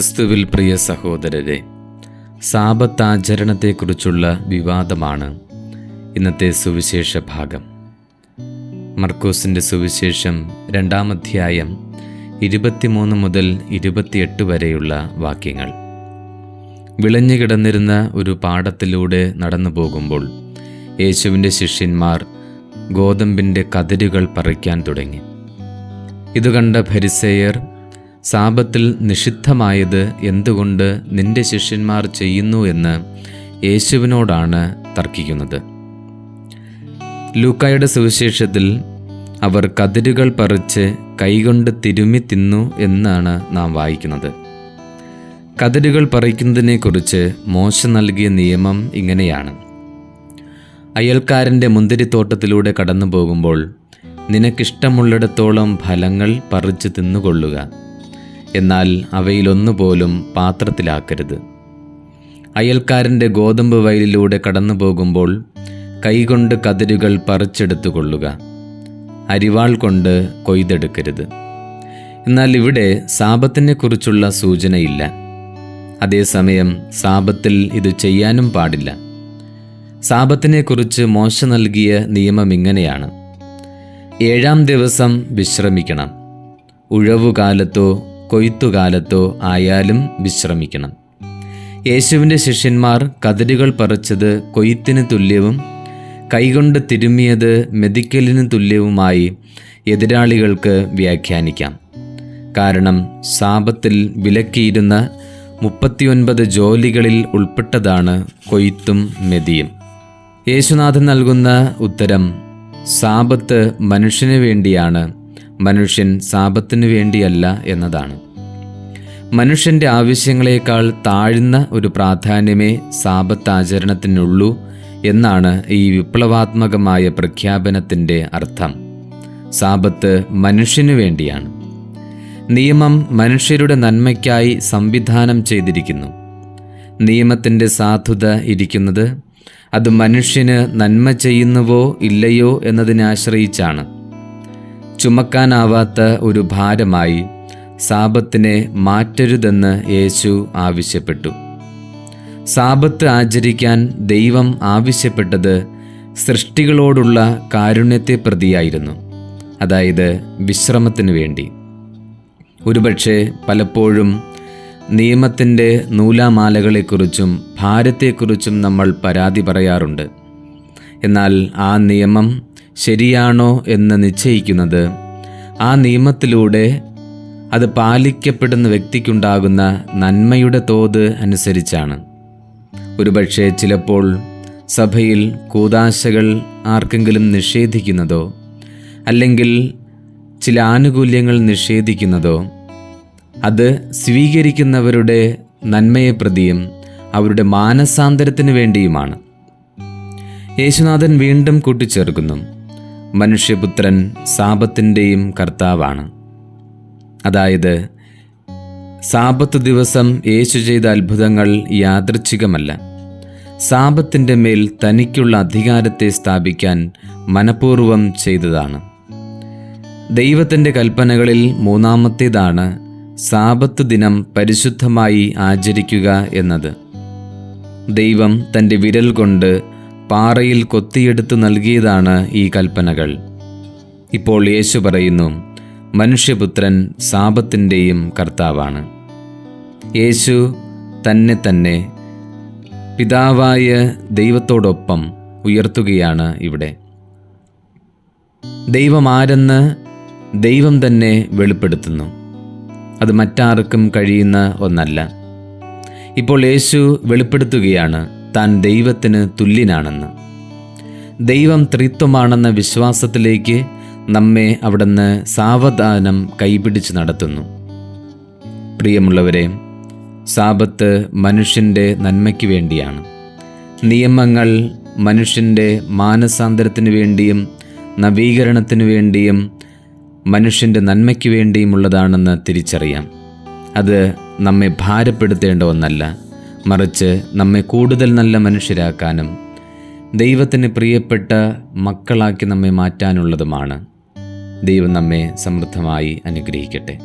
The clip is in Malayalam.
ക്രിസ്തുവിൽ പ്രിയ സഹോദരരെ സാപത്താചരണത്തെക്കുറിച്ചുള്ള വിവാദമാണ് ഇന്നത്തെ സുവിശേഷ ഭാഗം. മർക്കോസിന്റെ സുവിശേഷം രണ്ടാം അധ്യായം ഇരുപത്തിമൂന്ന് മുതൽ ഇരുപത്തിയെട്ട് വരെയുള്ള വാക്യങ്ങൾ. വിളഞ്ഞു കിടന്നിരുന്ന ഒരു പാടത്തിലൂടെ നടന്നു പോകുമ്പോൾ യേശുവിന്റെ ശിഷ്യന്മാർ ഗോതമ്പിന്റെ കതിരുകൾ പറിക്കാൻ തുടങ്ങി. ഇതുകണ്ട ഭരിസേയർ സാപത്തിൽ നിഷിദ്ധമായത് എന്തുകൊണ്ട് നിന്റെ ശിഷ്യന്മാർ ചെയ്യുന്നു എന്ന് യേശുവിനോടാണ് തർക്കിക്കുന്നത്. ലൂക്കായുടെ സുവിശേഷത്തിൽ അവർ കതിരുകൾ പറിച്ച് കൈകൊണ്ട് തിരുമ്മി തിന്നു എന്നാണ് നാം വായിക്കുന്നത്. കതിരുകൾ പറിക്കുന്നതിനെക്കുറിച്ച് മോശ നൽകിയ നിയമം ഇങ്ങനെയാണ്. അയൽക്കാരന്റെ മുന്തിരിത്തോട്ടത്തിലൂടെ കടന്നു പോകുമ്പോൾ നിനക്കിഷ്ടമുള്ളിടത്തോളം ഫലങ്ങൾ പറിച്ചു തിന്നുകൊള്ളുക. എന്നാൽ അവയിലൊന്നുപോലും പാത്രത്തിലാക്കരുത്. അയൽക്കാരന്റെ ഗോതമ്പ് വയലിലൂടെ കടന്നു പോകുമ്പോൾ കൈകൊണ്ട് കതിരുകൾ പറിച്ചെടുത്തുകൊള്ളുക. അരിവാൾ കൊണ്ട് കൊയ്തെടുക്കരുത്. എന്നാൽ ഇവിടെ സാപത്തിനെക്കുറിച്ചുള്ള സൂചനയില്ല. അതേസമയം സാപത്തിൽ ഇത് ചെയ്യാനും പാടില്ല. സാപത്തിനെക്കുറിച്ച് മോശ നൽകിയ നിയമം ഇങ്ങനെയാണ്. ഏഴാം ദിവസം വിശ്രമിക്കണം. ഉഴവുകാലത്തോ കൊയ്ത്തുകാലത്തോ ആയാലും വിശ്രമിക്കണം. യേശുവിന്റെ ശിഷ്യന്മാർ കതിരുകൾ പറിച്ചത് കൊയ്ത്തിന് തുല്യവും കൈകൊണ്ട് തിരുമ്മിയത് മെതിക്കലിന് തുല്യവുമായി എതിരാളികൾക്ക് വ്യാഖ്യാനിക്കാം. കാരണം സാപത്തിൽ വിലക്കിയിരുന്ന മുപ്പത്തിയൊൻപത് ജോലികളിൽ ഉൾപ്പെട്ടതാണ് കൊയ്ത്തും മെതിയും. യേശുനാഥൻ നൽകുന്ന ഉത്തരം സാപത്ത് മനുഷ്യന് വേണ്ടിയാണ് മനുഷ്യൻ സാപത്തിനു വേണ്ടിയല്ല എന്നതാണ്. മനുഷ്യന്റെ ആവശ്യങ്ങളെക്കാൾ താഴ്ന്ന ഒരു പ്രാധാന്യമേ സാപത്താചരണത്തിനുള്ളൂ എന്നാണ് ഈ വിപ്ലവാത്മകമായ പ്രഖ്യാപനത്തിന്റെ അർത്ഥം. സാപത്ത് മനുഷ്യനു വേണ്ടിയാണ്. നിയമം മനുഷ്യരുടെ നന്മയ്ക്കായി സംവിധാനം ചെയ്തിരിക്കുന്നു. നിയമത്തിന്റെ സാധുത ഇരിക്കുന്നത് അത് മനുഷ്യന് നന്മ ചെയ്യുന്നുവോ ഇല്ലയോ എന്നതിനെ ആശ്രയിച്ചാണ്. ചുമക്കാനാവാത്ത ഒരു ഭാരമായി സാപത്തിനെ മാറ്റരുതെന്ന് യേശു ആവശ്യപ്പെട്ടു. സാപത്ത് ആചരിക്കാൻ ദൈവം ആവശ്യപ്പെട്ടത് സൃഷ്ടികളോടുള്ള കാരുണ്യത്തെ പ്രതിയായിരുന്നു. അതായത് വിശ്രമത്തിനു വേണ്ടി. ഒരുപക്ഷെ പലപ്പോഴും നിയമത്തിന്റെ നൂലാമാലകളെക്കുറിച്ചും ഭാരത്തെക്കുറിച്ചും നമ്മൾ പരാതി പറയാറുണ്ട്. എന്നാൽ ആ നിയമം ശരിയാണോ എന്ന് നിശ്ചയിക്കുന്നത്. ആ നിയമത്തിലൂടെ അത് പാലിക്കപ്പെടുന്ന വ്യക്തിക്കുണ്ടാകുന്ന നന്മയുടെ തോത് അനുസരിച്ചാണ്. ഒരുപക്ഷെ ചിലപ്പോൾ സഭയിൽ കൂതാശകൾ ആർക്കെങ്കിലും നിഷേധിക്കുന്നതോ അല്ലെങ്കിൽ ചില ആനുകൂല്യങ്ങൾ നിഷേധിക്കുന്നതോ അത് സ്വീകരിക്കുന്നവരുടെ നന്മയെ പ്രതിയും അവരുടെ മാനസാന്തരത്തിന് വേണ്ടിയുമാണ്. യേശുനാഥൻ വീണ്ടും കൂട്ടിച്ചേർക്കുന്നു. മനുഷ്യപുത്രൻ സാപത്തിന്റെയും കർത്താവാണ്. അതായത് സാപത്ത് ദിവസം യേശു ചെയ്ത അത്ഭുതങ്ങൾ യാദൃച്ഛികമല്ല. സാപത്തിന്റെ മേൽ തനിക്കുള്ള അധികാരത്തെ സ്ഥാപിക്കാൻ മനഃപൂർവം ചെയ്തതാണ്. ദൈവത്തിന്റെ കൽപ്പനകളിൽ മൂന്നാമത്തേതാണ് സാപത്ത് ദിനം പരിശുദ്ധമായി ആചരിക്കുക എന്നത്. ദൈവം തന്റെ വിരൽ കൊണ്ട് പാറയിൽ കൊത്തിയെടുത്തു നൽകിയതാണ് ഈ കൽപ്പനകൾ. ഇപ്പോൾ യേശു പറയുന്നു മനുഷ്യപുത്രൻ സാപത്തിന്റെയും കർത്താവാണ്. യേശു തന്നെ തന്നെ പിതാവായ ദൈവത്തോടൊപ്പം ഉയർത്തുകയാണ് ഇവിടെ. ദൈവമാരെന്ന് ദൈവം തന്നെ വെളിപ്പെടുത്തുന്നു. അത് മറ്റാർക്കും കഴിയുന്ന ഒന്നല്ല. ഇപ്പോൾ യേശു വെളിപ്പെടുത്തുകയാണ്. താൻ ദൈവത്തിന് തുല്യനാണെന്ന്. ദൈവം ത്രിത്വമാണെന്ന വിശ്വാസത്തിലേക്ക് നമ്മെ അവിടുന്ന് സാവധാനം കൈപിടിച്ച് നടത്തുന്നു. പ്രിയമുള്ളവരെ സാപത്ത് മനുഷ്യന്റെ നന്മയ്ക്ക് വേണ്ടിയാണ്. നിയമങ്ങൾ മനുഷ്യന്റെ മാനസാന്തരത്തിന് വേണ്ടിയും നവീകരണത്തിന് വേണ്ടിയും മനുഷ്യന്റെ നന്മയ്ക്ക് വേണ്ടിയുമുള്ളതാണെന്ന് തിരിച്ചറിയാം. അത് നമ്മെ ഭാരപ്പെടുത്തേണ്ട ഒന്നല്ല. മറിച്ച് നമ്മെ കൂടുതൽ നല്ല മനുഷ്യരാക്കാനും ദൈവത്തിന് പ്രിയപ്പെട്ട മക്കളാക്കി നമ്മെ മാറ്റാനുള്ളതുമാണ്. ദൈവം നമ്മെ സമൃദ്ധമായി അനുഗ്രഹിക്കട്ടെ.